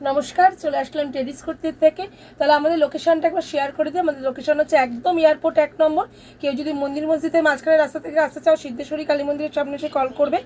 নমস্কার, চলে আসলাম টেরিস করতে থেকে। তাহলে আমাদের লোকেশনটা একবার শেয়ার করে দিই আমাদের লোকেশন হচ্ছে একদম এয়ারপোর্ট এক নম্বর। কেউ যদি মন্দির মসজিদের মাঝখানে রাস্তা থেকে আসতে চাও, সিদ্ধেশ্বরী কালী মন্দিরের সামনে এসে কল করবে।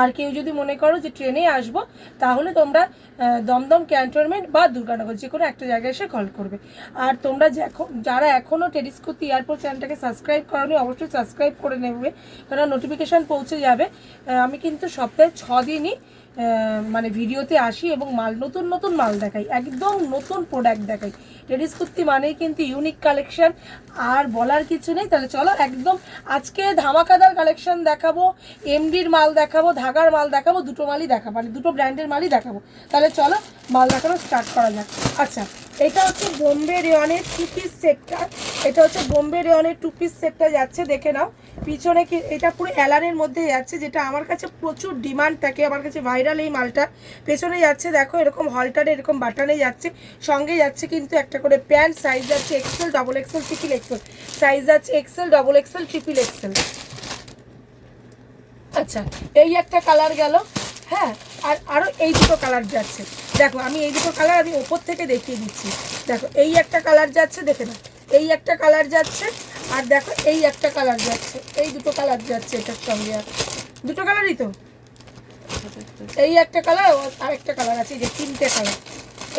আর কেউ যদি মনে করো যে ট্রেনে আসব, তাহলে তোমরা দমদম ক্যান্টনমেন্ট বা দুর্গানগর যে কোনো একটা জায়গায় এসে কল করবে। আর তোমরা যারা এখনও টেরিস করতে এয়ারপোর্ট চ্যানেলটাকে সাবস্ক্রাইব করনি, অবশ্যই সাবস্ক্রাইব করে নেবে। কারণ নোটিফিকেশান পৌঁছে যাবে। আমি কিন্তু সপ্তাহে ছ দিনই মানে ভিডিওতে আসি এবং মাল, নতুন নতুন মাল দেখাই, একদম নতুন প্রোডাক্ট দেখাই। লেডিস কুর্তি মানেই কিন্তু ইউনিক কালেকশান আর বলার কিছু নেই, তাহলে চলো একদম আজকে ধামাকাদার কালেকশান দেখাবো এমডির মাল দেখাবো, ধাগার মাল দেখাবো, দুটো মালই দেখাবো মানে দুটো ব্র্যান্ডের মালই দেখাবো। তাহলে চলো মাল দেখানো স্টার্ট করা যাক। আচ্ছা এটা হচ্ছে বোম্বে রেওয়ানের টু পিস সেটটা এটা হচ্ছে বোম্বে রেওয়ানের টু পিস সেটটা যাচ্ছে, দেখে নাও। পিছনে কি, এটা পুরো অ্যালানের মধ্যে যাচ্ছে, যেটা আমার কাছে প্রচুর ডিমান্ড থাকে, আমার কাছে ভাইরাল এই মালটা। পেছনে যাচ্ছে, দেখো, এরকম হলটারে এরকম বাটানে যাচ্ছে, সঙ্গে যাচ্ছে কিন্তু একটা করে প্যান্ট সাইজ যাচ্ছে XL double XL triple XL size যাচ্ছে XL double XL triple XL আচ্ছা এই একটা কালার গেল। হ্যাঁ আর আরও এই দুটো কালার যাচ্ছে। দেখো, আমি এই দুটো কালার আমি ওপর থেকে দেখিয়ে দিচ্ছি। দেখো, এই একটা কালার যাচ্ছে, দেখে না এই একটা কালার যাচ্ছে, আর দেখো, এই একটা কালার যাচ্ছে। এই দুটো কালার যাচ্ছে এটার সঙ্গে আর। দুটো কালারই তো? এই একটা কালার আর একটা কালার আছে, এই যে তিনটে কালার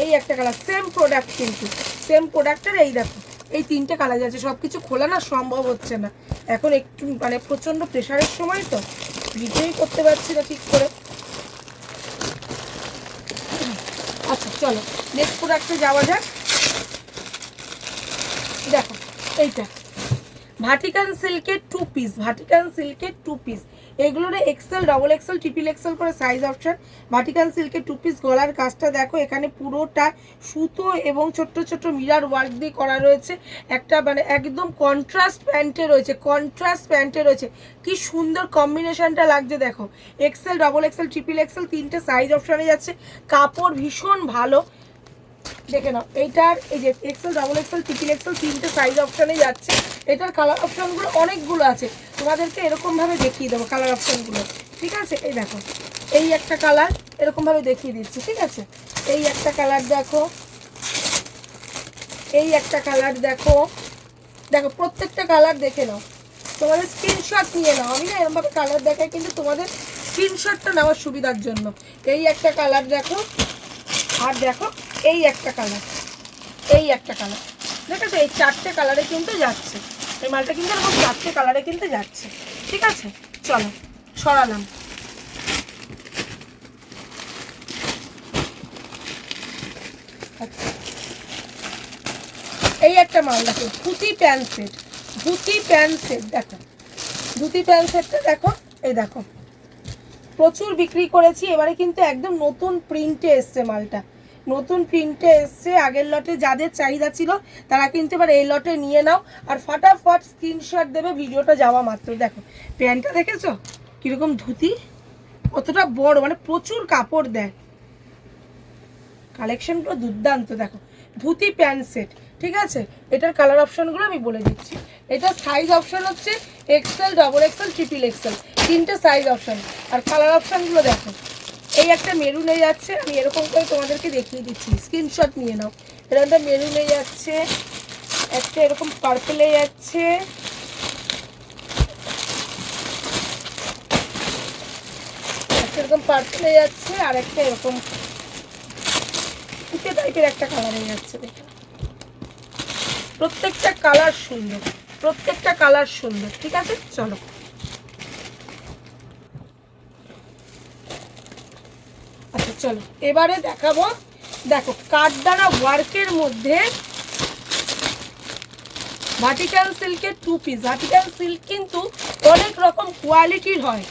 এই একটা কালার সেম প্রোডাক্ট কিন্তু। সেম প্রোডাক্টের এই দেখো, এই তিনটে কালার যাচ্ছে। সব কিছু খোলা না, সম্ভব হচ্ছে না। এখন একটু মানে প্রচণ্ড প্রেশারের সময় তো ভিডিওই করতে পারছি না ঠিক করে আচ্ছা চলো নেক্সট প্রোডাক্টে যাওয়া যাক। দেখো, এইটা। ভাটিকান সিল্কের টু পিস ভাটিকান সিল্কের টু পিস এগুলোর XL double XL triple XL করে সাইজ অপশন ভাটিকান সিল্কের টু পিস গলার কাজটা দেখো, এখানে পুরোটা সুতো এবং ছোট্ট ছোট্ট মিরার ওয়ার্ক দিয়ে করা রয়েছে। একটা মানে একদম কন্ট্রাস্ট প্যান্টে রয়েছে কন্ট্রাস্ট প্যান্টে রয়েছে। কি সুন্দর কম্বিনেশনটা লাগছে দেখো। XL double XL triple XL তিনটে সাইজ অপশানে যাচ্ছে। কাপড় ভীষণ ভালো। দেখে নাও, এইটার এই যে XL double XL triple XL তিনটে সাইজ অপশানে যাচ্ছে। এটার কালার অপশানগুলো অনেকগুলো আছে। তোমাদেরকে এরকমভাবে দেখিয়ে দেবো কালার অপশানগুলো ঠিক আছে? এই দেখো, এই একটা কালার এরকমভাবে দেখিয়ে দিচ্ছি, ঠিক আছে? এই একটা কালার দেখো, এই একটা কালার দেখো। দেখো, প্রত্যেকটা কালার দেখে নাও। তোমাদের স্ক্রিনশট নিয়ে নাও। আমি না এরকমভাবে কালার দেখাই, কিন্তু তোমাদের স্ক্রিনশটটা নেওয়ার সুবিধার জন্য। এই একটা কালার দেখো, আর দেখো এই একটা কালার এই একটা কালার দেখেছ এই চারটে কালারে কিন্তু যাচ্ছে। এই মালটা কিন্তু এরকম চারটে কালারে কিন্তু যাচ্ছে। ঠিক আছে, চলো, সরালাম। আচ্ছা। এই একটা মাল দেখো, dhoti pant set, dhoti pant set, দেখো। ধুতি প্যান্ট সেটটা দেখো, এই দেখো। প্রচুর বিক্রি করেছি, এবারে কিন্তু একদম নতুন প্রিন্টে এসছে মালটা। নতুন প্রিন্টে এসছে। আগের লটে যাদের চাহিদা ছিল, তারা কিন্তু এবার এই লটে নিয়ে নাও। আর ফটাফট স্ক্রিনশট দেবে, ভিডিওটা যাওয়া মাত্র দেখো, প্যান্টটা দেখেছ? কীরকম ধুতি, কতটা বড় মানে প্রচুর কাপড় দেয়। কালেকশনগুলো দুর্দান্ত, দেখো। ধুতি প্যান্ট সেট ঠিক আছে? এটার কালার অপশানগুলো আমি বলে দিচ্ছি। এটার সাইজ অপশান হচ্ছে XL double XL triple XL তিনটে সাইজ অপশান আর কালার অপশানগুলো দেখো। এই একটা মেরুনে যাচ্ছে আমি এরকম করে তোমাদেরকে দেখিয়ে দিচ্ছি। স্ক্রিনশট নিয়ে নাও। এরকম একটা মেরুনে যাচ্ছে একটা এরকম পার্পেলে যাচ্ছে এরকম যাচ্ছে আর একটা এরকম উঠে টাইপের একটা কালারে যাচ্ছে প্রত্যেকটা কালার সুন্দর, প্রত্যেকটা কালার সুন্দর, ঠিক আছে? চলো। চলো, এবারে দেখাবো। দেখো কাঠদানা ওয়ার্কের মধ্যে ভাটিকান সিল্কের টু পিস ভাটিকান সিল্ক কিন্তু অনেক রকম কোয়ালিটির হয়।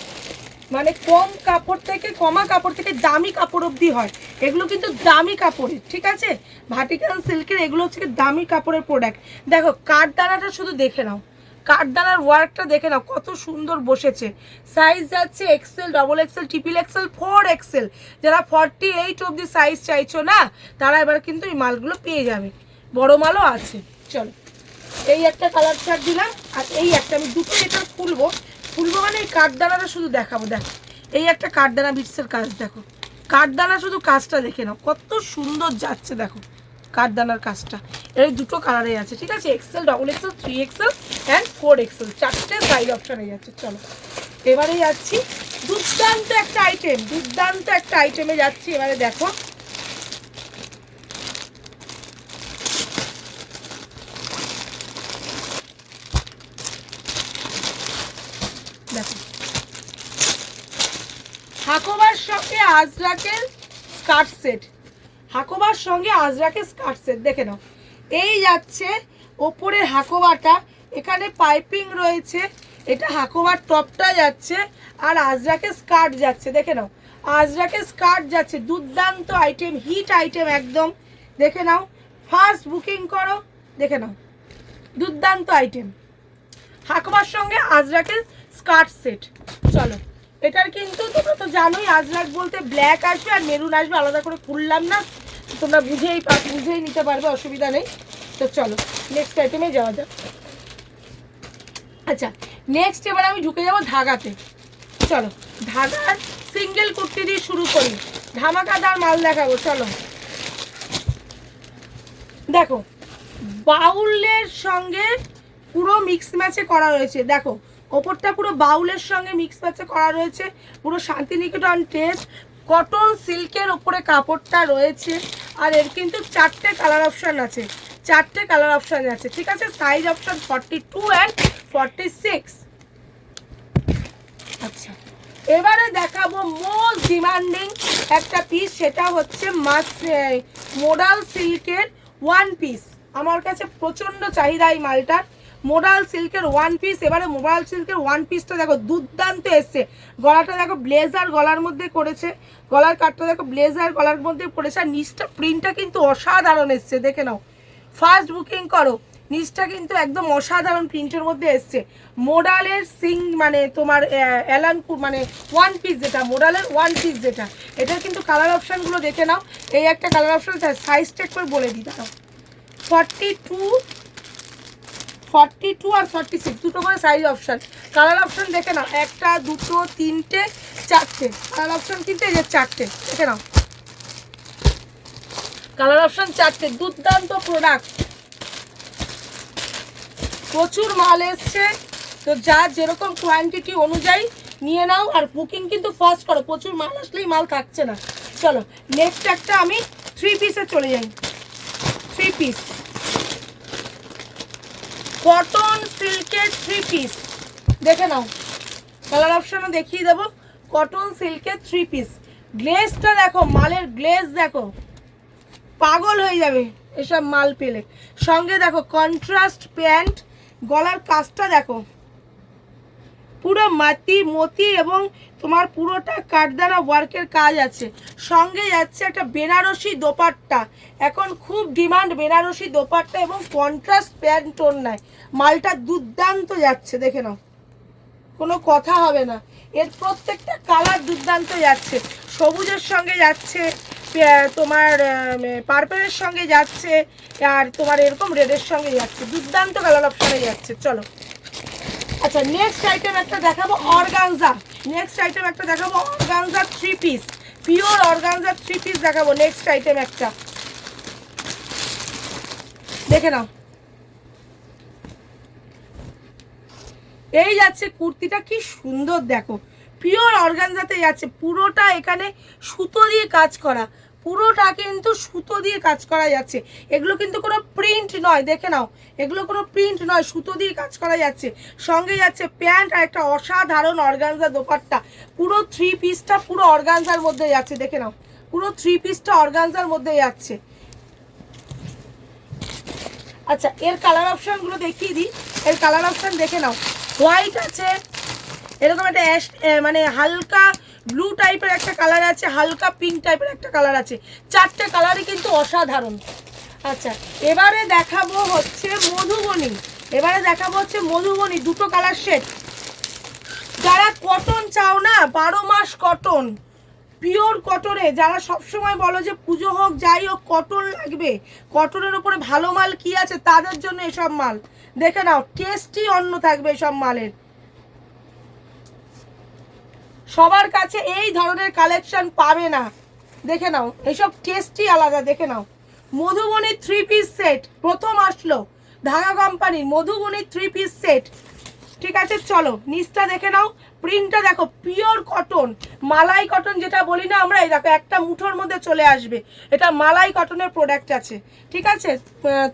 মানে কম কাপড় থেকে, কমা কাপড় থেকে দামি কাপড় অবধি হয়। এগুলো কিন্তু দামি কাপড়ের, ঠিক আছে? ভাটিকান সিল্কের এগুলো হচ্ছে দামি কাপড়ের প্রোডাক্ট দেখো কাঠদানাটা শুধু দেখে নাও। কাঠদানার ওয়ার্কটা দেখে নাও, কত সুন্দর বসেছে। সাইজ যাচ্ছে XL double XL triple XL four XL যারা ফর্টি এইট অবধি সাইজ চাইছো না, তারা এবার কিন্তু এই মালগুলো পেয়ে যাবে। বড় মালও আছে। চলো, এই একটা কালার চার্ট দিলাম, আর এই একটা আমি দুটো এটা খুলবো। খুলবো মানে এই কাঠদানাটা শুধু দেখাবো, দেখো। এই একটা কাঠদানা বিটসের কাজ, দেখো। কাঠদানা শুধু কাজটা দেখে নাও, কত সুন্দর যাচ্ছে, দেখো। কাঠদানার কাজটা। এর দুটো কালারে আছে, ঠিক আছে? XL double XL three XL and four XL চারটে সাইজ অপশানে যাচ্ছে, চলো। এবারে যাচ্ছি। দুর্দান্ত একটা আইটেম দুর্দান্ত একটা আইটেমে যাচ্ছি। এবারে দেখো। দেখো। হাকোবার সঙ্গে আজরাকের স্কার্ট সেট হাকোবার সঙ্গে আজরাকে স্কার্ট সেট। দেখে নাও। এই যাচ্ছে ওপরে হাকোবাটা, এখানে পাইপিং রয়েছে, এটা হাকোবার টপটা যাচ্ছে, আর আজরাকে স্কার্ট যাচ্ছে। দেখে নাও, আজরাকে স্কার্ট যাচ্ছে, দুর্দান্ত আইটেম, হিট আইটেম একদম। দেখে নাও, ফার্স্ট বুকিং করো, দেখে নাও, দুর্দান্ত আইটেম। হাকোবার সঙ্গে আজরাকে স্কার্ট সেট। চলো। এটার কিন্তু তোমরা তো জানোই, আজরাক বলতে ব্ল্যাক আসবে আর মেরুন আসবে, আলাদা করে খুললাম না। তোমরা বুঝেই বুঝেই নিতে পারবে, অসুবিধা নেই। তো চলো নেক্সট আইটেমে যাওয়া যাক। আচ্ছা নেক্সট এবার আমি ঢুকে যাব ধাগাতে। চলো ধাগার সিঙ্গেল কুর্তি দিয়ে শুরু করি। ধামাকাদার মাল দেখাবো, চলো। দেখো, বাউলের সঙ্গে পুরো মিক্স ম্যাচে করা রয়েছে দেখো ওপরটা পুরো বাউলের সঙ্গে মিক্স ম্যাচে করা রয়েছে। পুরো শান্তিনিকেতন টেস্ট কটন সিল্কের ওপরে কাপড়টা রয়েছে। আর এর কিন্তু চারটে কালার অপশান আছে। চারটে কালার অপশান আছে। ঠিক আছে? Size option forty two and forty six আচ্ছা। এবারে দেখাবো মোস্ট ডিমান্ডিং একটা পিস সেটা হচ্ছে মাস মোডাল সিল্কের ওয়ান পিস আমার কাছে প্রচণ্ড চাহিদা এই মালটার। মোডাল সিল্কের ওয়ান পিস এবারে মোবাইল সিল্কের ওয়ান পিসটা দেখো, দুর্দান্ত এসছে। গলাটা দেখো ব্লেজার গলার মধ্যে করেছে গলার কাটটা দেখো ব্লেজার গলার মধ্যে করেছে আর নিচটা প্রিন্টটা কিন্তু অসাধারণ এসছে, দেখে নাও। ফার্স্ট বুকিং করো। নিচটা কিন্তু একদম অসাধারণ প্রিন্টের মধ্যে এসছে। মোডালের সিং মানে তোমার অ্যালান মানে ওয়ান পিস যেটা, মোডালের ওয়ান পিস যেটা। এটার কিন্তু কালার অপশানগুলো দেখে নাও। এই একটা কালার অপশান সাইজটা একবার বলে দিই দাঁড়াও ফর্টি টু ফর্টি টু আর ফর্টি সিক্স দুটো করে সাইজ অপশান কালার অপশান দেখে নাও, একটা, দুটো, তিনটে, চারটে। কালার অপশান কিন্তু যে চারটে, দেখে নাও। কালার অপশান চারটে, দুর্দান্ত প্রোডাক্ট প্রচুর মাল এসছে। তো যা যেরকম কোয়ান্টিটি অনুযায়ী নিয়ে নাও, আর বুকিং কিন্তু ফার্স্ট করো, প্রচুর মাল আসলেই মাল থাকছে না। চলো নেক্সট একটা আমি থ্রি পিসে চলে যাই। থ্রি পিস কটন সিল্কের থ্রি পিস দেখে নাও। কালার অপশানও দেখিয়ে দেবো। কটন সিল্কের থ্রি পিস গ্লেজটা দেখো, মালের গ্লেজ দেখো। পাগল হয়ে যাবে এসব মাল পেলে। সঙ্গে দেখো কন্ট্রাস্ট প্যান্ট গলার কাজটা দেখো। পুরো মাটি, মতি এবং তোমার পুরোটা কাঠদানা ওয়ার্কের কাজ আছে। সঙ্গে যাচ্ছে একটা বেনারসি দোপাট্টা। এখন খুব ডিমান্ড বেনারসি দোপাট্টা এবং কন্ট্রাস্ট প্যান্ট নেয় মালটা দুর্দান্ত যাচ্ছে, দেখে নাও। কোনো কথা হবে না। এর প্রত্যেকটা কালার দুর্দান্ত যাচ্ছে। সবুজের সঙ্গে যাচ্ছে তোমার পার্পেলের সঙ্গে যাচ্ছে, আর তোমার এরকম রেডের সঙ্গে যাচ্ছে। দুর্দান্ত কালার অপশানে যাচ্ছে। চলো। আচ্ছা নেক্সট আইটেম একটা দেখাবো অর্গানজা নেক্সট আইটেম একটা দেখাবো organza three piece pure organza three piece দেখাবো নেক্সট আইটেম একটা। দেখে নাও। এই যাচ্ছে কুর্তিটা, কি সুন্দর দেখো। পিওর অর্গানজাতে যাচ্ছে, পুরোটা এখানে সুতো দিয়ে কাজ করা। পুরোটা কিন্তু সুতো দিয়ে কাজ করা যাচ্ছে। এগুলো কিন্তু কোনো প্রিন্ট নয়, দেখে নাও। এগুলো কোনো প্রিন্ট নয়, সুতো দিয়ে কাজ করা যাচ্ছে। সঙ্গে যাচ্ছে প্যান্ট আর একটা অসাধারণ অর্গানজা দোপাট্টা। পুরো থ্রি পিসটা পুরো অর্গানজার মধ্যে যাচ্ছে, দেখে নাও। পুরো থ্রি পিসটা অর্গানজার মধ্যে যাচ্ছে। আচ্ছা এর কালার অপশানগুলো দেখিয়ে দিই। এর কালার অপশান দেখে নাও। হোয়াইট আছে। এরকম একটা অ্যাশ মানে হালকা ব্লু টাইপের একটা কালার আছে, হালকা পিঙ্ক টাইপের একটা কালার আছে। চারটে কালারই কিন্তু অসাধারণ। আচ্ছা এবারে দেখাবো হচ্ছে মধুবনী। এবারে দেখাবো হচ্ছে মধুবনী, দুটো কালার শেড যারা কটন চাও না, বারো মাস কটন পিওর কটনে যারা সবসময় বলো যে পুজো হোক, যাই হোক কটন লাগবে। কটনের উপরে ভালো মাল কি আছে? তাদের জন্য এসব মাল। দেখে নাও টেস্টই অন্য থাকবে এসব মালের। সবার কাছে এই ধরনের কালেকশন পাবে না। দেখে নাও এইসব টেস্টই আলাদা, দেখে নাও। মধুবনী থ্রি পিস সেট প্রথম আসলো। ঢাকা কোম্পানির মধুবনী থ্রি পিস সেট ঠিক আছে, চলো, নিচটা দেখে নাও। প্রিন্টটা দেখো পিওর কটন মালাই কটন যেটা বলি না আমরা, এই দেখো, একটা মুঠোর মধ্যে চলে আসবে। এটা মালাই কটনের প্রোডাক্ট আছে। ঠিক আছে?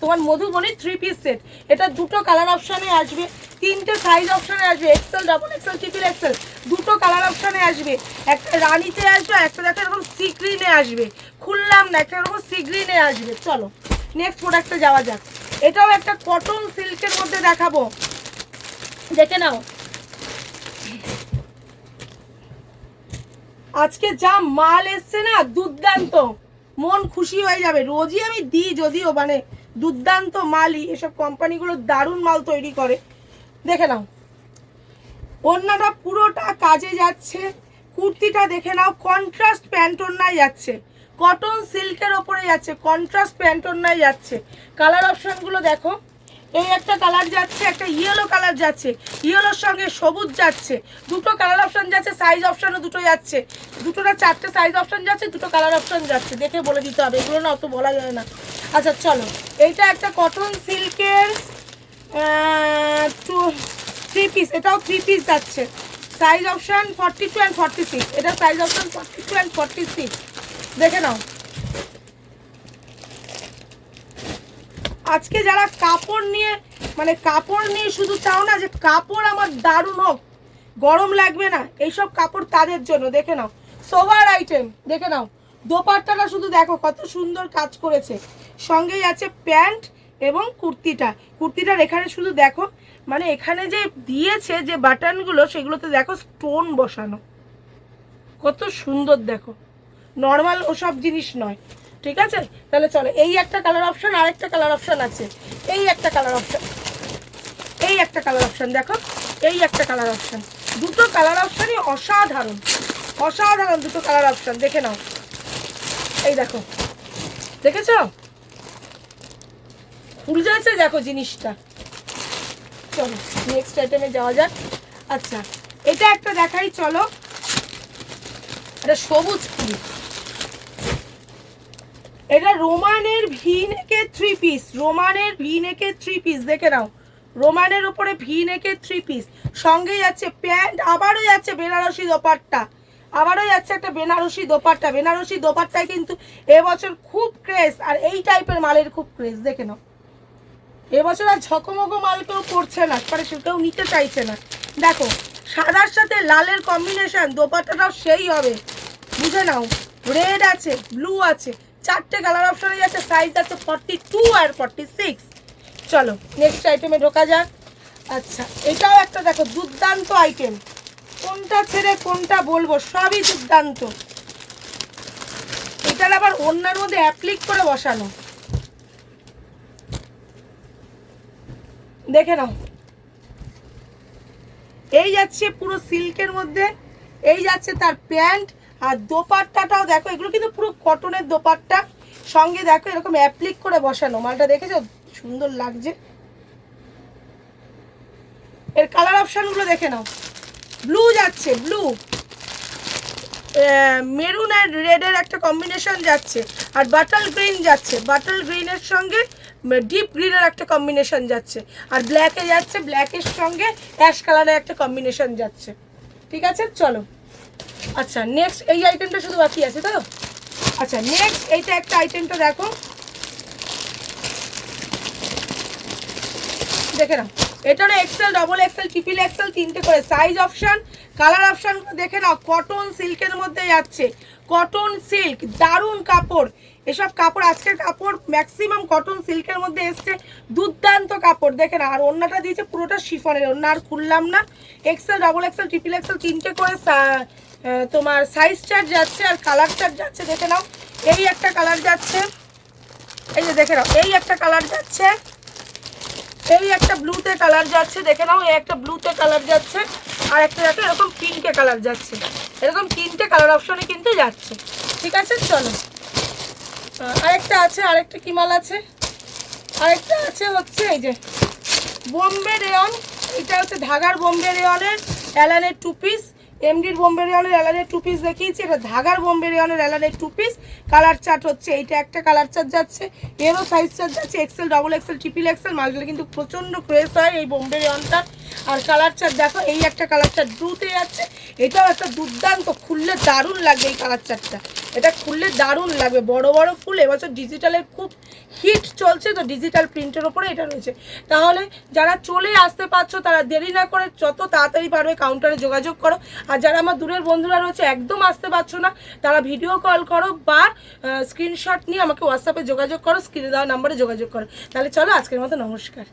তোমার মধুবনী থ্রি পিস সেট এটা দুটো কালার অপশানে আসবে। তিনটে সাইজ অপশানে আসবে। XL double XL triple XL দুটো কালার অপশানে আসবে। একটা রানিতে আসবে একটা দেখো এরকম সি গ্রিনে আসবে। খুললাম না, একটা এরকম সি গ্রিনে আসবে। চলো নেক্সট প্রোডাক্টে যাওয়া যাক। এটাও একটা কটন সিল্কের মধ্যে দেখাবো। দেখে নাও। আজকে যা মাল এসছে না, দুর্দান্ত। মন খুশি হয়ে যাবে। রোজই আমি দিই যদিও মানে দুর্দান্ত মালই। এসব কোম্পানিগুলো দারুণ মাল তৈরি করে। দেখে নাও। ওড়নাটা পুরোটা কাজে যাচ্ছে। কুর্তিটা দেখে নাও। কন্ট্রাস্ট প্যান্ট ওড়নায় যাচ্ছে। কটন সিল্কের ওপরে যাচ্ছে। কন্ট্রাস্ট প্যান্ট ওড়নায় যাচ্ছে। কালার অপশনগুলো দেখো। এই একটা কালার যাচ্ছে, একটা ইয়েলো কালার যাচ্ছে। ইয়েলোর সঙ্গে সবুজ যাচ্ছে। দুটো কালার অপশন যাচ্ছে সাইজ অপশানও দুটো যাচ্ছে। দুটোটা চারটে সাইজ অপশন যাচ্ছে, দুটো কালার অপশন যাচ্ছে। দেখে বলে দিতে হবে, এগুলো না অত বলা যায় না। আচ্ছা চলো। এইটা একটা কটন সিল্কের টু থ্রি পিস এটাও থ্রি পিস যাচ্ছে। Size option forty two and forty six এটা size option forty two and forty six দেখে নাও। আজকে যারা কাপড় নিয়ে মানে কাপড় নিয়ে শুধু চাও না, যে কাপড় আমার দারুণ হোক, গরম লাগবে না, এইসব কাপড় তাদের জন্য, দেখে নাও। সোভার আইটেম, দেখে নাও। দোপাট্টাটা শুধু দেখো, কত সুন্দর কাজ করেছে। সঙ্গেই আছে প্যান্ট এবং কুর্তিটা। কুর্তিটার এখানে শুধু দেখো মানে এখানে যে দিয়েছে যে বাটনগুলো, সেগুলোতে দেখো স্টোন বসানো। কত সুন্দর দেখো। নর্মাল ওসব জিনিস নয়। ঠিক আছে? তাহলে চলো, এই একটা কালার অপশন আর একটা কালার অপশন আছে। এই একটা কালার অপশন এই একটা কালার অপশন দেখো, এই একটা কালার অপশন দুটো কালার অপশনই অসাধারণ অসাধারণ দুটো কালার অপশন দেখে নাও। এই দেখো, দেখেছ? যাচ্ছে দেখো জিনিসটা। চলো নেক্সট আইটেমে যাওয়া যাক। আচ্ছা এটা একটা দেখাই, চলো। এটা সবুজ ফুল। এটা রোমানের ভি নেকে থ্রি পিস রোমানের ভি নেকে থ্রি পিস দেখে নাও। রোমানের উপরে ভি নেকে থ্রি পিস সঙ্গেই যাচ্ছে প্যান্ট, আবারও যাচ্ছে বেনারসি দোপাট্টা, আবারও যাচ্ছে একটা বেনারসি দোপাট্টা, বেনারসি দোপাট্টায় কিন্তু এবছর খুব ক্রেজ আর এই টাইপের মালের খুব ক্রেজ দেখে নাও। এবছর আর ঝকমকো মাল কেউ পড়ছে না মানে সে কেউ নিতে চাইছে না। দেখো, সাদার সাথে লালের কম্বিনেশন দোপাট্টাটাও সেই হবে। বুঝে নাও রেড আছে ব্লু আছে চারটে কালার অপশনে যাচ্ছে সাইজ আছে ফর্টি টু আর ফর্টি সিক্স চলো নেক্সট আইটেমে ঢোকা যাক। আচ্ছা এটাও একটা দেখো, দুর্দান্ত আইটেম কোনটা ছেড়ে কোনটা বলব? সবই দুর্দান্ত। এটার আবার অন্যার মধ্যে অ্যাপ্লিক করে বসানো। দেখে নাও। এই যাচ্ছে পুরো সিল্কের মধ্যে, এই যাচ্ছে তার প্যান্ট আর দোপাট্টাটাও দেখো, এগুলো কিন্তু পুরো কটনের দোপাট্টা। সঙ্গে দেখো এরকম অ্যাপ্লিক করে বসানো। মালটা দেখেছ? সুন্দর লাগছে। এর কালার অপশনগুলো দেখে নাও। ব্লু যাচ্ছে ব্লু মেরুন আর রেডের একটা কম্বিনেশন যাচ্ছে। আর বাটাল গ্রিন যাচ্ছে। বাটাল গ্রিনের সঙ্গে ডিপ গ্রিনের একটা কম্বিনেশন যাচ্ছে। আর ব্ল্যাকে যাচ্ছে ব্ল্যাকের সঙ্গে অ্যাশ কালারের একটা কম্বিনেশন যাচ্ছে। ঠিক আছে? চলো। আচ্ছা নেক্সট এই আইটেমটা শুধু বাকি আছে তো? আচ্ছা নেক্সট এইটা একটা আইটেমটা দেখো। দেখে নাও। এটারও XL double XL triple XL তিনটে করে সাইজ অপশন কালার অপশন দেখে নাও। কটন সিল্কের মধ্যে যাচ্ছে। কটন সিল্ক দারুণ কাপড়। এসব কাপড়, আজকের কাপড় ম্যাক্সিমাম কটন সিল্কের মধ্যে এসছে। দুর্দান্ত কাপড়। দেখে না আর অন্যটা দিয়েছে পুরোটা শিফনের অন্য আর খুললাম না। XL double XL triple XL তিনটে করে তোমার সাইজ চার্ট যাচ্ছে আর কালার চার্ট যাচ্ছে, দেখে নাও। এই একটা কালার যাচ্ছে। এই যে দেখে নাও, এই একটা কালার যাচ্ছে। এই একটা ব্লুতে কালার যাচ্ছে, দেখে নাও, এই একটা ব্লুতে কালার যাচ্ছে। আর একটা যাচ্ছে এরকম পিঙ্কে কালার যাচ্ছে। এরকম তিনটে কালার অপশনে কিন্তু যাচ্ছে। ঠিক আছে, চলো। আরেকটা আছে, আরেকটা কি মাল আছে? আরেকটা আছে হচ্ছে এই যে বোম্বে রেয়ন। এটা হচ্ছে ঢাকার বোম্বে রেয়নের অ্যালানের টু পিস এমডির বোম্বে রেওয়ানের অ্যালানের টু পিস দেখিয়েছি, এটা ধাগার বোম্বে রেওয়ানের অ্যালানের টু পিস কালার চার্ট হচ্ছে, এইটা একটা কালার চার্ট যাচ্ছে, এরও সাইজ চার্ট যাচ্ছে XL double XL triple XL মালগুলো কিন্তু প্রচণ্ড ফ্রেশ হয় এই বোম্বে রেওয়ানটা আর কালার চার্ট দেখো, এই একটা কালার চার্ট ব্লুতে যাচ্ছে এটাও একটা দুর্দান্ত, খুললে দারুণ লাগে এই কালার চার্টটা এটা খুললে দারুণ লাগবে। বড় বড় ফুল, এবছর ডিজিটালের খুব হিট চলছে, তো ডিজিটাল প্রিন্টের ওপরে এটা রয়েছে। তাহলে যারা চলে আসতে পারছ, তারা দেরি না করে যত তাড়াতাড়ি পারবে কাউন্টারে যোগাযোগ করো। আর যারা আমার দূরের বন্ধুরা রয়েছে, একদম আসতে পারছ না, তারা ভিডিও কল করো বা স্ক্রিনশট নিয়ে আমাকে হোয়াটসঅ্যাপে যোগাযোগ করো স্ক্রিনে দেওয়া নাম্বারে যোগাযোগ করো। তাহলে চলো, আজকের মতো নমস্কার।